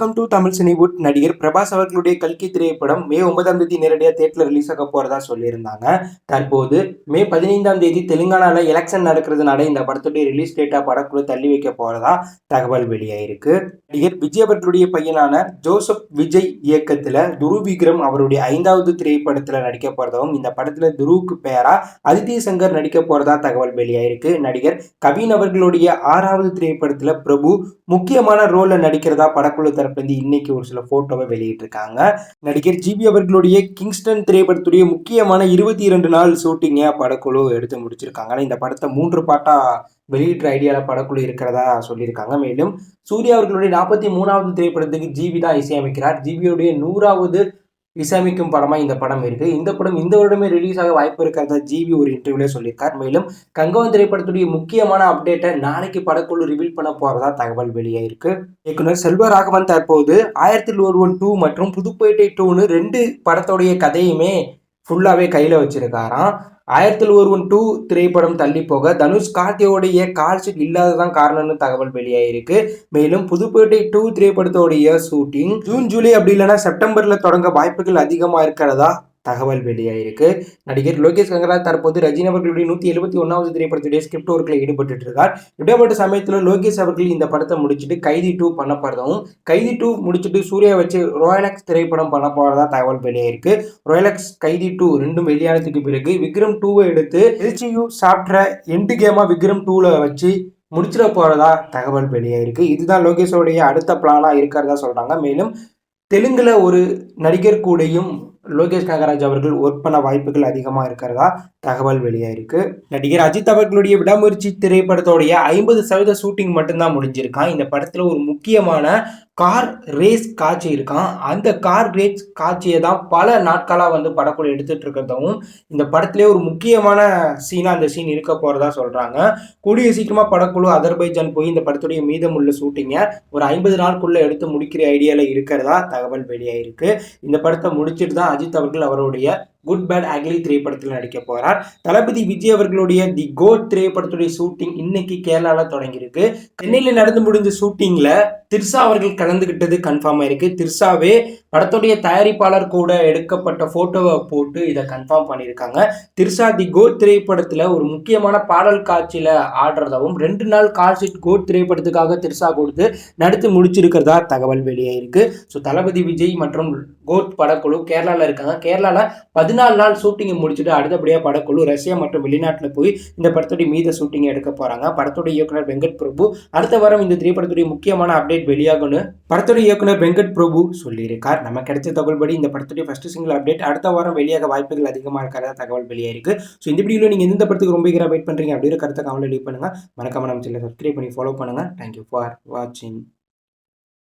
Welcome to Tamil Cinewood நடிகர் பிரபாஸ் அவர்களுடைய கல்கி திரைப்படம் மே ஒன்பதாம் தேதி நேரடியாக தேட்டரில் ரிலீஸ் ஆக போகிறதா சொல்லியிருந்தாங்க. தற்போது மே பதினைந்தாம் தேதி தெலுங்கானாவில் எலெக்ஷன் நடக்கிறதுனால இந்த படத்துடைய ரிலீஸ் டேட்டாக படக்குழு தள்ளி வைக்க போகிறதா தகவல் வெளியாயிருக்கு. நடிகர் விஜய் அவர்களுடைய பையனான ஜோசப் விஜய் இயக்கத்தில் துரு விக்ரம் அவருடைய ஐந்தாவது திரைப்படத்தில் நடிக்க போகிறதாகவும் இந்த படத்தில் துருவுக்கு பேரா அதித்தி சங்கர் நடிக்க போகிறதா தகவல் வெளியாயிருக்கு. நடிகர் கவின் அவர்களுடைய ஆறாவது திரைப்படத்தில் பிரபு முக்கியமான ரோலில் நடிக்கிறதா படக்குழு தரப்புலேருந்து இன்னைக்கு ஒரு சில போட்டோவை வெளியிட்டிருக்காங்க. நடிகர் ஜிபி அவர்களுடைய கிங்ஸ்டன் திரைப்படத்துடைய முக்கியமான இருபத்தி இரண்டு நாள் ஷூட்டிங்கை படக்குழு எடுத்து முடிச்சிருக்காங்க? இந்த படத்தை மூன்று பாட்டா வெளியிடுற ஐடியாவில் படக்குழு இருக்கிறதா சொல்லியிருக்காங்க. மேலும் சூர்யா அவர்களுடைய நாற்பத்தி மூணாவது திரைப்படத்துக்கு ஜிபி தான் இசையமைக்கிறார். ஜிபியுடைய நூறாவது இசையமைக்கும் படமாக இந்த படம் இருக்குது இந்த படம் இந்த வருடமே ரிலீஸ் ஆக வாய்ப்பு இருக்கிறத ஜிவி ஒரு இன்டர்வியூல சொல்லியிருக்கார். மேலும் கங்கவன் திரைப்படத்துடைய முக்கியமான அப்டேட்டை நாளைக்கு படக்குழு ரிவீல் பண்ண போகிறதா தகவல் வெளியாயிருக்கு இயக்குனர் செல்வராகவன் தற்போது ஆயிரத்தில் ஒருவன் டூ மற்றும் புதுப்பேட்டை டூன்னு ரெண்டு படத்தோடைய கதையுமே ஃபுல்லாகவே கையில் வச்சிருக்காராம். ஆயிரத்தில் ஒருவன் டூ திரைப்படம் தள்ளி போக தனுஷ் கார்த்தியோடைய கால்ஷீட் இல்லாததான் காரணம்னு தகவல் வெளியாயிருக்கு. மேலும் புதுப்பேட்டை டூ திரைப்படத்தோடைய ஷூட்டிங் ஜூன் ஜூலை அப்படி இல்லைன்னா செப்டம்பரில் தொடங்க வாய்ப்புகள் அதிகமாக இருக்கிறதா? தகவல் வெளியாயிருக்கு நடிகர் லோகேஷ் கங்கராஜ் தற்போது ரஜினி அவர்களுடைய நூற்றி எழுபத்தி ஒன்றாவது திரைப்படத்துடைய ஸ்கிரிப்ட் ஒர்க்கில் ஈடுபட்டு இருக்கார். இப்படிப்பட்ட சமயத்தில் லோகேஷ் அவர்கள் இந்த படத்தை முடிச்சுட்டு கைதி டூ பண்ண போகிறதும் கைதி டூ முடிச்சுட்டு சூர்யா வச்சு ரோயலக்ஸ் திரைப்படம் பண்ண போகிறதா தகவல் வெளியாயிருக்கு ரோயலக்ஸ் கைதி டூ ரெண்டும் வெளியானதுக்கு பிறகு விக்ரம் டூவை எடுத்து எல்சியூ சாப்பிட்ற எண்டு கேமாக விக்ரம் டூவில் வச்சு முடிச்சிட போகிறதா தகவல் வெளியாயிருக்கு இதுதான் லோகேஷோடைய அடுத்த பிளானாக இருக்கிறதா சொல்கிறாங்க மேலும் தெலுங்கில் ஒரு நடிகர் கூடயும் லோகேஷ் கனகராஜ் அவர்கள் ஒர்க் பண்ண வாய்ப்புகள் அதிகமாக இருக்கிறதா தகவல் வெளியாயிருக்கு நடிகர் அஜித் அவர்களுடைய விடாமுயற்சி திரைப்படத்தோடைய ஐம்பது சதவீத ஷூட்டிங் மட்டும்தான் முடிஞ்சிருக்கான். இந்த படத்தில் ஒரு முக்கியமான கார் ரேஸ் காட்சி இருக்கான் அந்த கார் ரேஸ் காட்சியை தான் பல நாட்களாக வந்து படக்குழு எடுத்துட்டு இருக்கிறதும் இந்த படத்திலே ஒரு முக்கியமான சீனாக அந்த சீன் இருக்க போகிறதா சொல்கிறாங்க கூடிய சீக்கிரமாக படக்குழு அதர்பைஜான் போய் இந்த படத்துடைய மீதமுள்ள ஷூட்டிங்கை ஒரு ஐம்பது நாளுக்குள்ளே எடுத்து முடிக்கிற ஐடியாவில் இருக்கிறதா தகவல் வெளியாகிருக்கு இந்த படத்தை முடிச்சுட்டு தான் அஜித் அவர்கள் அவருடைய குட் பேட் அக்லி திரைப்படத்தில் நடிக்க போகிறார் தளபதி விஜய் அவர்களுடைய தி கோட் திரைப்படத்துடைய ஷூட்டிங் இன்னைக்கு கேரளாவில் தொடங்கியிருக்கு. சென்னையில் நடந்து முடிஞ்ச ஷூட்டிங்கில் திர்சா அவர்கள் கலந்துகிட்டது கன்ஃபார்ம் ஆயிருக்கு. திர்சாவே படத்துடைய தயாரிப்பாளர் கூட எடுக்கப்பட்ட ஃபோட்டோவை போட்டு இதை கன்ஃபார்ம் பண்ணியிருக்காங்க. திர்சா தி கோட் திரைப்படத்தில் ஒரு முக்கியமான பாடல் காட்சியில் ஆடுறதாவும் ரெண்டு நாள் கால்ஷீட் கோட் திரைப்படத்துக்காக திர்சா கொடுத்து நடத்தி முடிச்சிருக்கிறதா தகவல் வெளியாயிருக்கு. ஸோ தளபதி விஜய் மற்றும் கோட் படக்குழு கேரளாவில் இருக்காங்க. கேரளாவில் பதினாலு நாள் ஷூட்டிங்கை முடிச்சுட்டு அடுத்தபடியாக படக்குழு ரஷ்யா மற்றும் வெளிநாட்டில் போய் இந்த படத்துடைய மீத ஷூட்டிங் எடுக்க போகிறாங்க படத்துடைய இயக்குனர் வெங்கட் பிரபு அடுத்த வாரம் இந்த திரைப்படத்துடைய முக்கியமான அப்டேட் வெளியாகும்னு படத்துடைய இயக்குனர் வெங்கட் பிரபு சொல்லியிருக்கார். நம்ம கிடைச்ச தகவல்படி இந்த படத்துடைய ஃபர்ஸ்ட் சிங்கிள் அப்டேட் அடுத்த வாரம் வெளியாக வாய்ப்புகள் அதிகமாக இருக்கிறதா தகவல் வெளியாயிருக்கு. ஸோ இந்த வீடியோவில் நீங்கள் எந்த படத்துக்கு ரொம்ப வெயிட் பண்ணுறீங்க அப்படிங்கிற கருத்தை கவலை லீவ் பண்ணுங்கள் மறக்காம நம்ம சேனல் சப்ஸ்கிரைப் பண்ணி ஃபாலோ பண்ணுங்கள் தேங்க்யூ ஃபார் வாட்சிங்